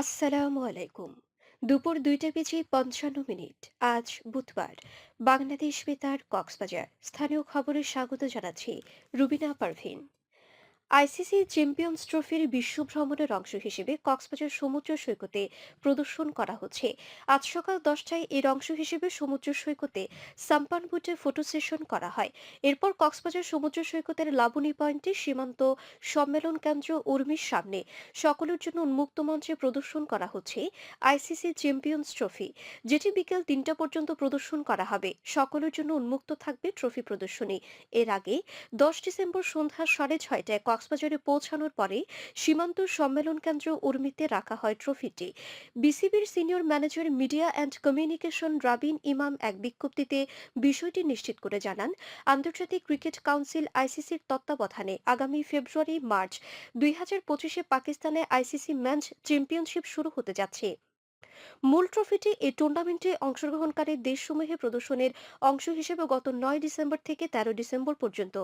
আসসালামু আলাইকুম। দুপুর দুইটা বেজে পঞ্চান্ন মিনিট, আজ বুধবার। বাংলাদেশ বেতার কক্সবাজার। স্থানীয় খবরে স্বাগত জানাচ্ছি রুবিনা পারভিন। আইসিসি চ্যাম্পিয়ন্স ট্রফির বিশ্ব ভ্রমণের অংশ হিসেবে কক্সবাজার সমুদ্র সৈকতে প্রদর্শন করা হচ্ছে। আজ সকাল দশটায় এর অংশ হিসেবে সমুদ্র সৈকতে সাম্পান বুটে ফটো সেশন করা হয়। এরপর কক্সবাজার সমুদ্র সৈকতের লাবণী পয়েন্টে সীমান্ত সম্মেলন কেন্দ্র উর্মির সামনে সকলের জন্য উন্মুক্ত মঞ্চে প্রদর্শন করা হচ্ছে আইসিসি চ্যাম্পিয়ন্স ট্রফি। যেটি বিকেল তিনটা পর্যন্ত প্রদর্শন করা হবে। সকলের জন্য উন্মুক্ত থাকবে ট্রফি প্রদর্শনী। এর আগে দশ ডিসেম্বর সন্ধ্যা সাড়ে ছয়টায় কক্সবাজারে পৌঁছানোর পরে সীমান্ত সম্মেলন কেন্দ্র উর্মিতে রাখা হয় ট্রফিটি। বিসিবির senior manager media and communication Rabin Imam এক বিজ্ঞপ্তিতে বিষয়টি নিশ্চিত করে জানান, আন্তর্জাতিক ক্রিকেট কাউন্সিল আইসিসির তত্ত্বাবধানে আগামী ফেব্রুয়ারি মার্চ দুই হাজার পঁচিশে পাকিস্তানে আইসিসি ম্যাচ চ্যাম্পিয়নশিপ শুরু হতে যাচ্ছে। মূল ট্রফিটি এই টুর্নামেন্টে অংশগ্রহণকারী দেশসমূহে প্রদর্শনের অংশ হিসেবে গত নয় ডিসেম্বর থেকে তেরো ডিসেম্বর পর্যন্ত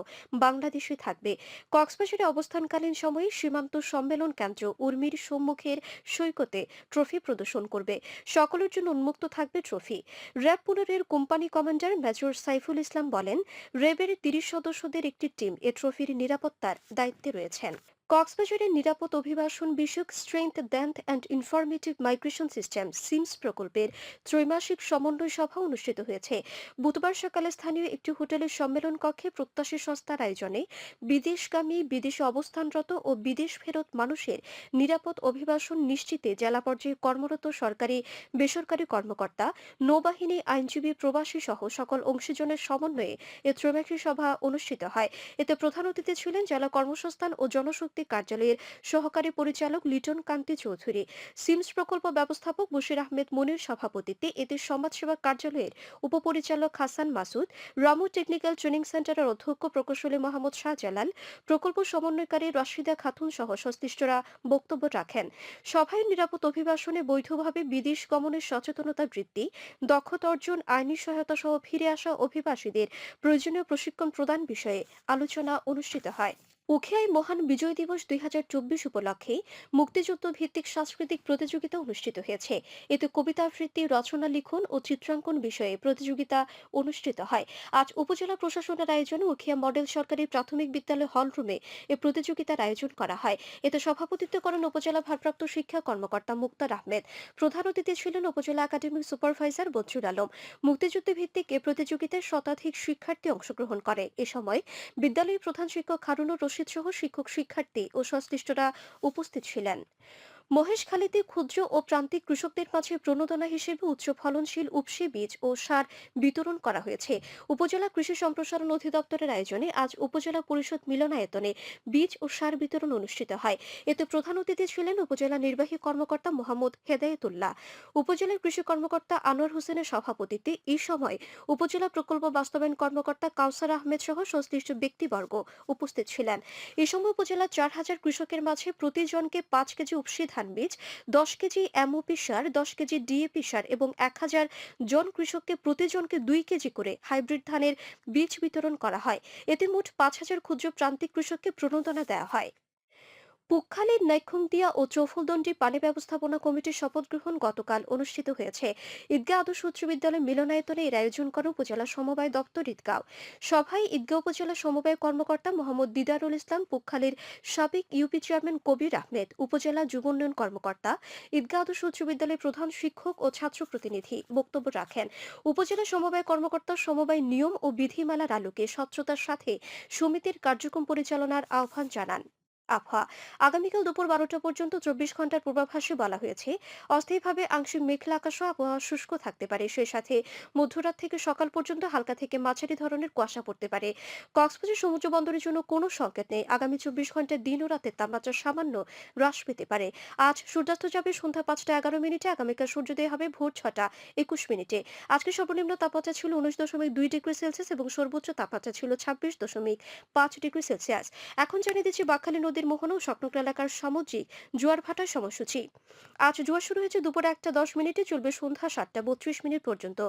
বাংলাদেশে থাকবে। কক্সবাজারে অবস্থানকালীন সময়ে সীমান্ত সম্মেলন কেন্দ্র উর্মির সম্মুখের সৈকতে ট্রফি প্রদর্শন করবে। সকলের জন্য উন্মুক্ত থাকবে trophy. RAB পুনরের company commander major Saiful Islam বলেন, র্যাবের তিরিশ সদস্যদের একটি টিম এ ট্রফির নিরাপত্তার দায়িত্বে রয়েছেন। কক্সবাজারের নিরাপদ অভিবাসন বিষয়ক strengthened and informative migration system SIMS প্রকল্পের ত্রৈমাসিক সমন্বয় সভা অনুষ্ঠিত হয়েছে। বুধবার সকালে স্থানীয় একটি হোটেলের সম্মেলন কক্ষে প্রত্যাশী সংস্থার আয়োজনে বিদেশগামী, বিদেশে অবস্থানরত ও বিদেশ ফেরত মানুষের নিরাপদ অভিবাসন নিশ্চিতে জেলা পর্যায়ে কর্মরত সরকারি, বেসরকারি কর্মকর্তা, নৌবাহিনী আইনজীবী প্রবাসী সহ সকল অংশীজনের সমন্বয়ে এ ত্রৈমাসিক সভা অনুষ্ঠিত হয়। এতে প্রধান অতিথি ছিলেন জেলা কর্মসংস্থান ও জনশক্তি কার্যালয়ের সহকারী পরিচালক লিটন কান্তি চৌধুরী। সিমস প্রকল্প ব্যবস্থাপক বশির আহমেদ মনির সভাপতিত্বে এতে সমাজসেবা কার্যালয়ের উপপরিচালক হাসান মাসুদ, রামু টেকনিক্যাল ট্রেনিং সেন্টারের অধ্যক্ষ প্রকৌশলী মোহাম্মদ শাহজালাল, প্রকল্প সমন্বয়কারী রশিদা খাতুন সহ সংশ্লিষ্টরা বক্তব্য রাখেন। সভায় নিরাপদ অভিবাসনে বৈধভাবে বিদেশ গমনের সচেতনতা বৃদ্ধি, দক্ষতা অর্জন, আইনি সহায়তা সহ ফিরে আসা অভিবাসীদের প্রয়োজনীয় প্রশিক্ষণ প্রদান বিষয়ে আলোচনা অনুষ্ঠিত হয়। উখিয়ায় মহান বিজয় দিবস দুই উপলক্ষে মুক্তিযুদ্ধ ভিত্তিক সাংস্কৃতিক প্রতিযোগিতা অনুষ্ঠিত হয়েছে। এতে কবিতা আবৃত্তি, রচনা, লিখন ও চিত্রাঙ্কন বিষয়ে প্রতিযোগিতা অনুষ্ঠিত হয়। আজ উপজেলা প্রশাসনের আয়োজনে উখিয়া মডেল সরকারি প্রাথমিক বিদ্যালয় হল রুমে এ প্রতিযোগিতার আয়োজন করা হয়। এতে সভাপতিত্ব করেন উপজেলা ভারপ্রাপ্ত শিক্ষা কর্মকর্তা মুক্তার আহমেদ। প্রধান অতিথি ছিলেন উপজেলা একাডেমিক সুপারভাইজার বজরুল আলম। মুক্তিযুদ্ধ ভিত্তিক এ প্রতিযোগিতায় শতাধিক শিক্ষার্থী অংশগ্রহণ করে। এ সময় বিদ্যালয়ের প্রধান শিক্ষক হারুনুর রশিদ সহ শিক্ষক শিক্ষার্থী ও সংশ্লিষ্টরা উপস্থিত ছিলেন। মহেশখালীতে ক্ষুদ্র ও প্রান্তিক কৃষকদের মাঝে প্রণোদনা হিসেবে উচ্চ ফলনশীল উপসি বীজ ও সার বিতরণ করা হয়েছে। উপজেলা কৃষি সম্প্রসারণ অধিদপ্তরের আয়োজনে আজ উপজেলা পরিষদ মিলনায়তনে বীজ ও সার বিতরণ অনুষ্ঠিত হয়। এতে প্রধান অতিথি ছিলেন উপজেলা নির্বাহী কর্মকর্তা মোহাম্মদ হেদায়েতুল্লাহ উপজেলার কৃষি কর্মকর্তা আনোয়ার হোসেনের সভাপতিত্বে এই সময় উপজেলা প্রকল্প বাস্তবায়ন কর্মকর্তা কাউসার আহমেদ সহ সংশ্লিষ্ট ব্যক্তিবর্গ উপস্থিত ছিলেন। এ সময় উপজেলার চার হাজার কৃষকের মাঝে প্রতিজনকে পাঁচ কেজি উপসি ধান বীজ, দশ কেজি এমওপি সার, দশ কেজি ডিএপি সার এবং এক হাজার জন কৃষককে প্রতিজনকে দুই কেজি করে হাইব্রিড ধানের বীজ বিতরণ করা হয়। এতে মোট পাঁচ হাজার ক্ষুদ্র প্রান্তিক কৃষককে প্রণোদনা দেওয়া হয়। পুকখালীর নাইখংদিয়া ও চৌফুলদন্ডি পানি ব্যবস্থাপনা কমিটির শপথ গ্রহণ গতকাল অনুষ্ঠিত হয়েছে। ঈদগাহ আদর্শ উচ্চ বিদ্যালয় মিলনায়তনে এর আয়োজন করে উপজেলা সমবায় দপ্তর ঈদগাঁও। সভায় ঈদগাঁও উপজেলা সমবায় কর্মকর্তা মোহাম্মদ দিদারুল ইসলাম, পুকখালীর সাবেক ইউপি চেয়ারম্যান কবির আহমেদ, উপজেলা যুব উন্নয়ন কর্মকর্তা ঈদগাহ আদর্শ উচ্চ বিদ্যালয়ের প্রধান শিক্ষক ও ছাত্র প্রতিনিধি বক্তব্য রাখেন। উপজেলা সমবায় কর্মকর্তা সমবায় নিয়ম ও বিধিমালার আলোকে স্বচ্ছতার সাথে সমিতির কার্যক্রম পরিচালনার আহ্বান জানান। আবহাওয়া। আগামীকাল দুপুর বারোটা পর্যন্ত চব্বিশ ঘণ্টার পূর্বাভাসে বলা হয়েছে, অস্থায়ীভাবে আংশিক মেঘলা আকাশ আবহাওয়া শুষ্ক থাকতে পারে। সেই সাথে মধ্যরাত থেকে সকাল পর্যন্ত হালকা থেকে মাঝারি ধরনের কুয়াশা পড়তে পারে। কক্সবাজার সমুদ্র বন্দরের জন্য কোনো সংকেত নেই। আগামী চব্বিশ ঘন্টায় দিন ও রাতের তাপমাত্রা সামান্য হ্রাস পেতে পারে। আজ সূর্যাস্ত যাবে সন্ধ্যা পাঁচটা এগারো মিনিটে, আগামীকাল সূর্যোদয় হবে ভোর ছটা একুশ মিনিটে। আজকে সর্বনিম্ন তাপমাত্রা ছিল উনিশ দশমিক দুই ডিগ্রি সেলসিয়াস এবং সর্বোচ্চ তাপমাত্রা ছিল ছাব্বিশ দশমিক পাঁচ ডিগ্রি সেলসিয়াস। এখন জানিয়ে দিচ্ছি বাকখালী নদী নদীর মোহনা ও সংলগ্ন এলাকার সামুদ্রিক জোয়ার ভাটার সময়সূচি। আজ জোয়ার শুরু হয়েছে দুপুরে একটা দশ মিনিটে, চলবে সন্ধ্যা সাতটা বত্রিশ মিনিট পর্যন্ত।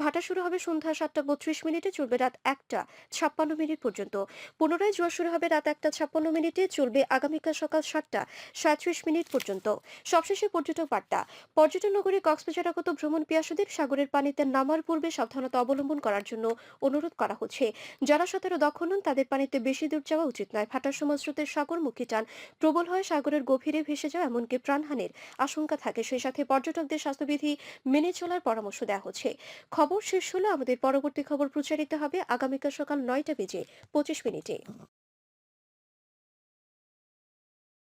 ভাটা শুরু হবে সন্ধ্যা সাতটা বত্রিশ মিনিটে, চলবে রাত একটা ছাপ্পান্ন মিনিট পর্যন্ত। পুনরায় জোয়ার শুরু হবে রাত একটা ছাপ্পান্ন মিনিটে, চলবে আগামীকাল সকাল সাতটা সাঁত্রিশ মিনিট পর্যন্ত। সবশেষে পর্যটক বার্তা। পর্যটন নগরী কক্সবাজার আগত ভ্রমণ পিয়াসুদের সাগরের পানিতে নামার পূর্বে সাবধানতা অবলম্বন করার জন্য অনুরোধ করা হচ্ছে। যারা সতেরো দক্ষ নন, তাদের পানিতে বেশি দূর যাওয়া উচিত নয়। ভাটার সময় স্রোতের সাগরমুখী টান প্রবল হয় সাগরের গভীরে ভেসে যাওয়া এমনকি প্রাণহানির আশঙ্কা থাকে। সেই সাথে পর্যটকদের স্বাস্থ্যবিধি মেনে চলার পরামর্শ দেওয়া হচ্ছে। খবর শেষ হলো আমাদের পরবর্তী খবর প্রচারিত হবে আগামীকাল সকাল নয়টা বেজে পঁচিশ মিনিটে।